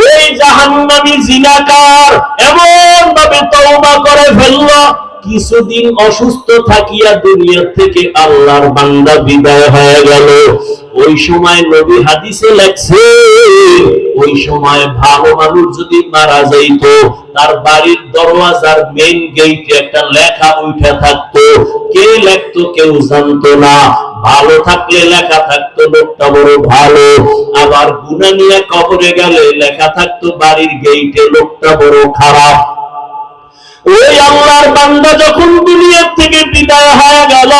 ওই জাহান্নামী জিনাকার এমন ভাবে তওবা করে ফেলল, কিছুদিন অসুস্থ থাকিয়া দুনিয়া থেকে আল্লাহর বান্দা বিদায় হয়ে গেল। ওই সময় নবী হাদিসে লেখছে, ওই সময় ভালো মানুষ যদি মারা যাইতো, তার বাড়ির দরওয়াজার মেইন গেইটে একটা লেখা উঠে থাকতো। কে লেখতো কেউ জানতো না। ভালো থাকলে লেখা থাকতো, লোকটা বড় ভালো। আবার গুণা নিয়ে কবরে গেলে লেখা থাকতো, বাড়ির গেইটে লোকটা বড় খারাপ। ওই আল্লাহর বান্দা যখন দুনিয়ার থেকে বিদায় হয়ে গেল,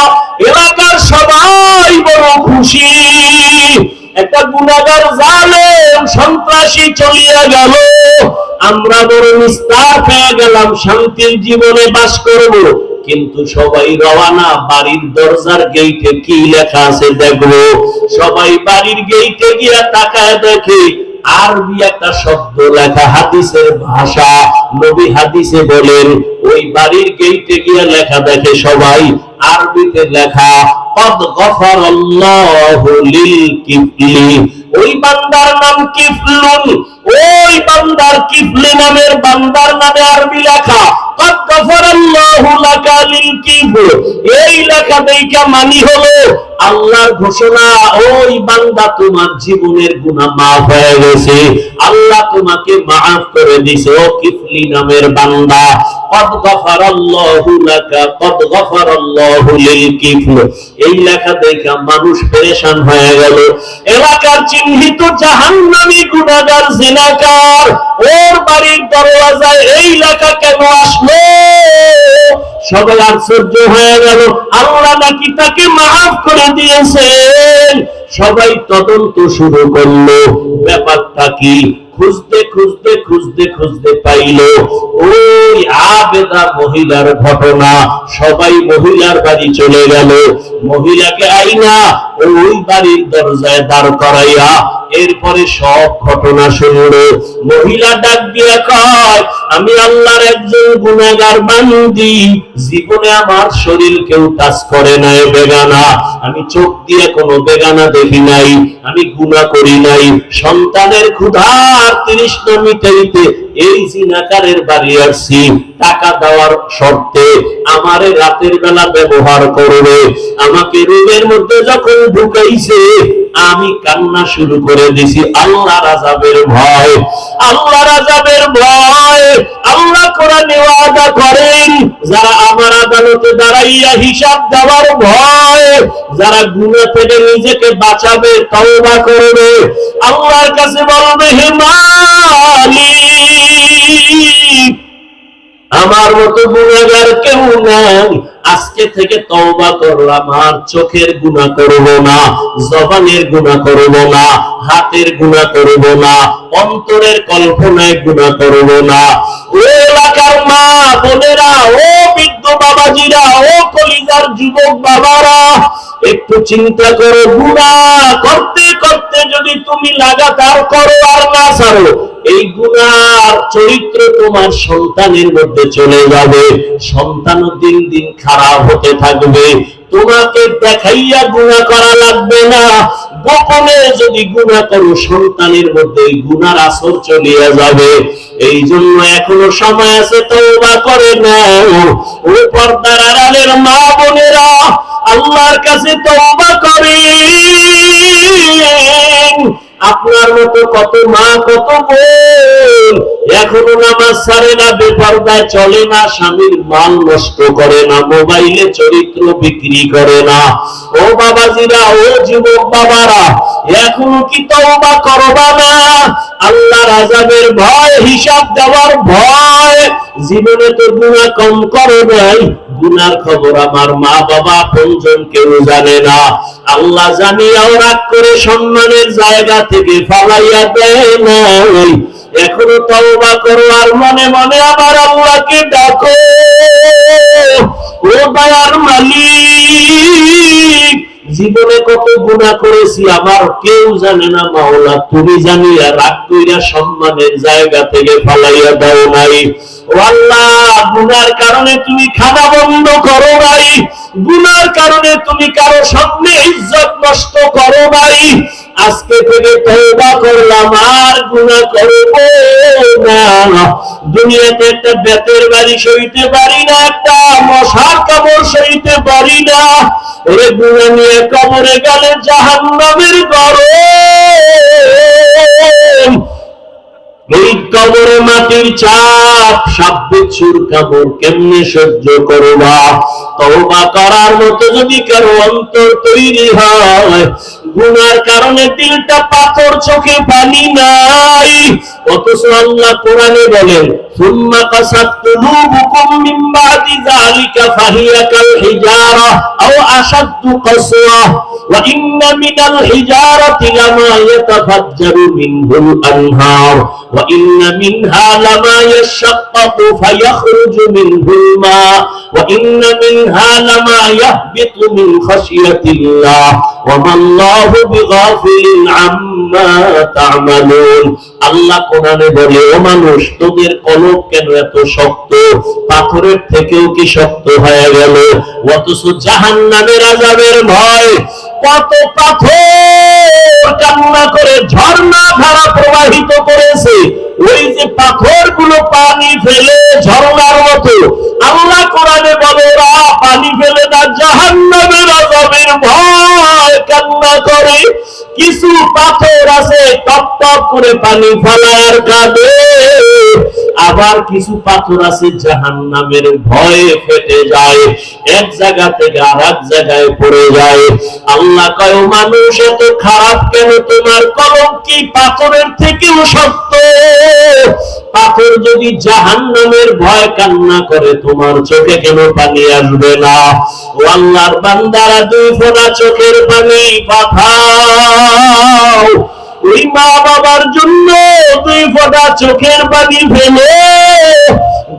এলাকার সবাই বড় খুশি। একটা গুণাগার জালেম সন্ত্রাসী চলিয়া গেল। আমরা বড় নিস্তার পেয়ে গেলাম, শান্তির জীবনে বাস করব। কিন্তু সবাই রওনা, বাড়ির দরজার গেইটে কি লেখা আছে দেখো সবাই বাড়ির গেইটে গিয়া তাকায় দেখে, আরবি একটা শব্দ লেখা হাদিসের ভাষা। নবী হাদিসে বলেন, ওই বাড়ির গেইটে গিয়া লেখা দেখে সবাই আরবিতে লেখা কদ গফারাল্লাহু লিল কিফলি ওই বান্দার নাম কিফলুন, ওই বান্দার কিফলে নামের বান্দার নামে আরবি লেখা এই মানি হলো, আল্লাহর ঘোষণা, ওই বান্দা তোমার জীবনের গুণা মাফ হয়ে গেছে, আল্লাহ তোমাকে মাফ করে দিছে, ও কিফলি নামের বান্দা কদ গফার আল্লাহ গফার এই লেখা দেখা মানুষ পেরেশান হয়ে গেল। এলাকার চিহ্নিত গুনাহগার জিনাকার, ওর বাড়ির দরওয়াজায় এই লেখা কেন আসলো? সবাই আশ্চর্য হয়ে গেল। আল্লাহ নাকি তাকে মাফ করে দিয়েছেন? সবাই তদন্ত শুরু করল। ব্যাপারটা কি? খুঁজতে খুঁজতে খুঁজতে খুঁজতে পাইল। ওই আবেদা মহিলার ঘটনা। সবাই মহিলার বাড়ি চলে গেল। মহিলাকে আইনা ওই বাড়ির দরজায় দাঁড় করাইয়া এরপরে সব ঘটনা শুনলো। মহিলা ডাক দিয়ে কয়, আমি আল্লাহর একজন গুনাহগার বান্দি। জীবনে আমার শরীর কেউ টাচ করে নাই বেগানা। আমি চোখ দিয়ে কোনো বেগানা দেখি নাই। আমি গুনাহ করি নাই। সন্তানের ক্ষুধার তৃষ্ণা মিটাইতে এই জিনাকারের বাড়ি আসছি। টাকা দেওয়ার শর্তে আমারে রাতের বেলা ব্যবহার করবে। আমাকে রুমের মধ্যে যখন ঢুকাইছে আমি কান্না শুরু করে দিছি। আল্লাহ রাজাবের ভয় আল্লাহ রাজাবের ভয়। আল্লাহ কোরআনে ওয়াদা করেন, যারা আমার আদালতে দাঁড়াইয়া হিসাব দেওয়ার ভয়, যারা গুনাহ থেকে নিজেকে বাঁচাবে, তওবা করবে। আল্লাহর কাছে বলবে, হে মালিক আমার মতো গুণাগার কেউ নাই। আজকে থেকে তওবা করলাম আর চোখের গুণা করব না, জবানের গুণা করব না, হাতের গুণা করব না, অন্তরের কল্পনায় গুণা করব না। ও এলাকার মা, বোনেরা, ও বৃদ্ধ বাবাজিরা, ও কলিজার যুবক বাবারা, একটু চিন্তা করো, গুণা করতে করতে যদি তুমি লাগাতার করো আর না ছাড়ো এই গুণার চরিত্র তোমার সন্তানের মধ্যে চলে যাবে। সন্তানও দিন দিন খারাপ হতে থাকবে। তোমাকে দেখাইয়া গুণা করা লাগবে না। গোপনে যদি গুণা করো, সন্তানের মধ্যে গুণার আসর চলিয়া যাবে। এই জন্য এখনও সময় আছে, তওবা করে নাও। ও পর্দার আড়ালের মা বোনেরা, আল্লাহর কাছে তওবা করেন আপনার মতো কত মা, কত বোন। এখনও নামাজ ছাড়ে না, বেপর্দায় চলে না, স্বামীর মাল নষ্ট করে না, মোবাইলে চরিত্র বিক্রি করে না। ও বাবাজিরা, ও যুবক বাবারা এখনও কি তওবা করবা না? আল্লাহ রাজাবের ভয়, হিসাব দেওয়ার ভয়। জীবনে তো গুণা কম করে নাই। গুনার খবর আমার মা বাবা আপনজন কেউ জানে না। আল্লাহ জানিয়াও রাগ করে সম্মানের জায়গা থেকে ফালাইয়া দেয় নাই। এখনও তওবা করো আর মনে মনে আবার আল্লাহকে ডাকো। জীবনে কত গুণা করেছি আমার কেউ জানে না মাওলা, তুমি জানিয়া রাগ কইরা সম্মানের জায়গা থেকে ফালাইয়া দাও নাই। গুনার কারণে তুমি বন্ধ করো নাই। গুনার কারণে তুমি কারও সামনে ইজ্জত নষ্ট করো নাই। আজকে থেকে তওবা করলাম, আর গুনাহ করব না। দুনিয়াতে একটা বেতের বাড়ি সইতে পারি না, একটা মশার কামড় সইতে পারি না। ওরে গুনাহ নিয়ে কবরে গেলে জাহান্নামের গরম। এই কবরে, মাটির চাপ কেমনে সহ্য করবা করার মতো যদি কারও অন্তর তৈরি হয়, গুনার কারণে দিলটা পাথর চোখে পানি নাই। অথচ আল্লাহ কোরআনে বলেন ثم قست قلوبكم من بعد ذلك فهي كالحجارة أو أشد قسوة وإن من الحجارة لما يتفجر منه الأنهار وإن منها لما يشقق فيخرج منه الماء وإن منها لما يهبط من خشية الله وما الله بغافل عما تعملون আল্লাহ কোরআনে বলে, ও মানুষ তোদের কলব কেন এত শক্ত? পাথরের থেকেও কি শক্ত হয়ে গেল? অথচ জাহান নামের আজাবের ভয়। কত পাথর কান্না করে ঝর্ণা ধারা প্রবাহিত করেছে। ওই যে পাথরগুলো পানি ফেলে ঝর্ণার মতো। আল্লাহ কোরআনে বলে পানি ফেলে না জাহান নামের আজাবের ভয় কান্না করে। কিছু পাথর আছে করে পানি ফেলার কাঁদে আবার কিছু পাথর আছে জাহান নামের ভয়ে ফেটে যায়। এক জায়গা থেকে আর এক জায়গায় পড়ে যায়। আল্লাহ কয় মানুষ, এত খারাপ কেন? তোমার কলম কি পাথরের থেকেও শক্ত? পাথর যদি জাহান নামের ভয় কান্না করে, তোমার চোখে কেন পানি আসবে না? ও আল্লাহর বান্দারা, দুই ফোনা চোখের পানি পাঠাও। ওই মা বাবার জন্য দুই ফোঁটা চোখের পানি ফেলে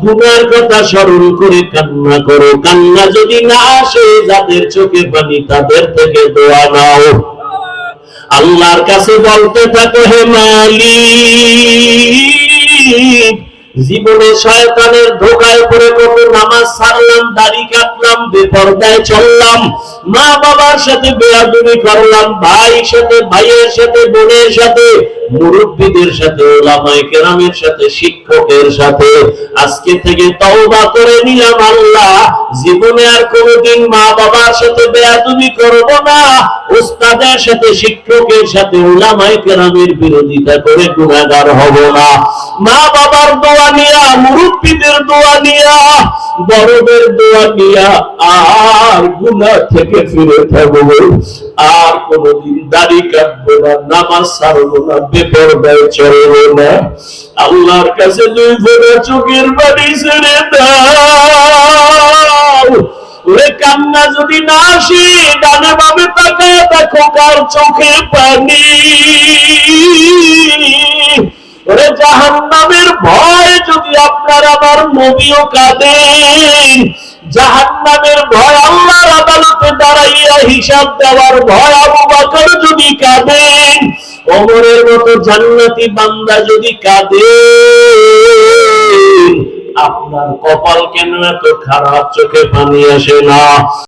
গুনার কথা স্মরণ করে কান্না করো। কান্না যদি না আসে, যাদের চোখে পানি, তাদের থেকে দোয়া নাও। আল্লাহর কাছে বলতে থাকো, হে মালিক জীবনে শয়তানের ধোকায় পড়ে কত নামাজ ছাড়লাম দাড়ি কাটলাম, বেপরদায় চললাম মা বাবার সাথে বেয়াদবি করলাম ভাই সাথে, ভাইয়ের সাথে, বোনের সাথে মুরব্বীদের সাথে ওলামায়ে কেরামের সাথে, শিক্ষকের সাথে আজকে থেকে তওবা করে নিলাম আল্লাহ। জীবনে আর কোনোদিন মা বাবার সাথে বেয়াদবি করব না। উস্তাদের সাথে, শিক্ষকের সাথে ওলামায়ে কেরামের বিরোধিতা করে গুনাহগার হব না। মা বাবার দোয়া নিয়া, মুরব্বীদের দোয়া নিয়া বড়দের দোয়া নিয়া আর গুনাহ থেকে ফিরে থাকব। আর কোনদিন দাড়ি কাটবো না, নামাজ ছাড়বো না বেপর বেপরদায় চলবো না। আল্লাহর কাছে দুই ফোঁটা চোখের বাড়ি ছেড়ে দাও। ওরে কান্না যদি না আসে, ডানে বামে তাকায় দেখো কার চোখে পানি। জাহান্নামের ভয় যদি আপনার আমার নবীও কাঁদেন জাহান্নামের ভয় আল্লাহর আদালতে দাঁড়াইয়া হিসাব দেওয়ার ভয় আবু বকর যদি কাঁদেন ওমরের মতো জান্নাতি বান্দা যদি কাঁদে, আপনার কপাল কেন এত খারাপ? চোখে পানি আসে না।